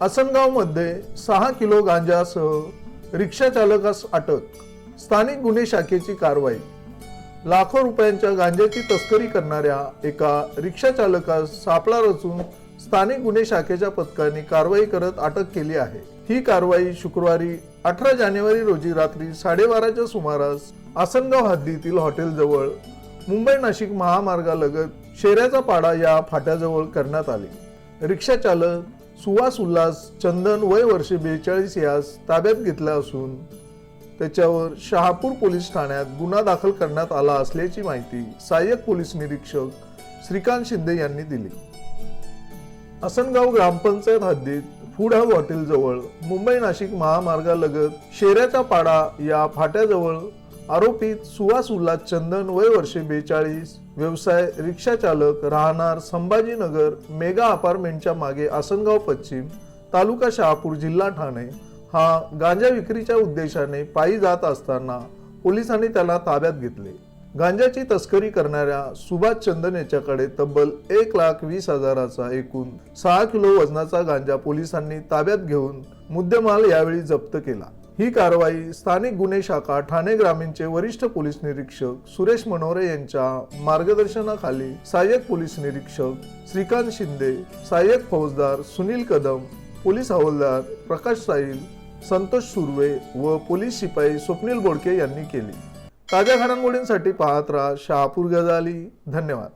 आसनगावमध्ये सहा किलो गांजासह रिक्षा चालकास अटक स्थानिक गुन्हे शाखेची कारवाई. लाखो रुपयांच्या गांजाची तस्करी करणाऱ्या एका रिक्षा चालकास सापळा रचून स्थानिक गुन्हे शाखेच्या पथकाने कारवाई करत अटक केली आहे. ही कारवाई शुक्रवारी अठरा जानेवारी रोजी रात्री साडेबाराच्या सुमारास आसनगाव हद्दीतील हॉटेलजवळ मुंबई नाशिक महामार्गालगत शेऱ्याचा पाडा या फाट्याजवळ करण्यात आली. रिक्षा सुवास उल्हास चंदन वय वर्षे बेचाळीस यास ताब्यात घेतला असून त्याच्यावर शहापूर पोलीस ठाण्यात गुन्हा दाखल करण्यात आला असल्याची माहिती सहाय्यक पोलीस निरीक्षक श्रीकांत शिंदे यांनी दिली. आसनगाव ग्रामपंचायत हद्दीत फूड हब हॉटेलजवळ मुंबई नाशिक महामार्गालगत शेऱ्याचा पाडा या फाट्याजवळ आरोपित सुहास उल्हास चंदन वय वर्षे बेचाळीस व्यवसाय रिक्षा चालक राहणार संभाजीनगर मेगा अपार्टमेंटच्या मागे आसनगाव पश्चिम तालुका शहापूर जिल्हा ठाणे हा गांजा विक्रीच्या उद्देशाने पायी जात असताना पोलिसांनी त्याला ताब्यात घेतले. गांजाची तस्करी करणाऱ्या सुभाष चंदन याच्याकडे तब्बल एक लाख वीस हजाराचा एकूण सहा किलो वजनाचा गांजा पोलिसांनी ताब्यात घेऊन मुद्देमाल यावेळी जप्त केला. ही कारवाई स्थानिक गुन्हे शाखा ठाणे ग्रामीणचे वरिष्ठ पोलीस निरीक्षक सुरेश मनोरे यांच्या मार्गदर्शनाखाली सहाय्यक पोलीस निरीक्षक श्रीकांत शिंदे सहाय्यक फौजदार सुनील कदम पोलीस हवालदार प्रकाश साईल संतोष सुर्वे व पोलीस शिपाई स्वप्नील बोडके यांनी केली. ताज्या घडामोडींसाठी पाहत राहा शहापूर गजाली धन्यवाद.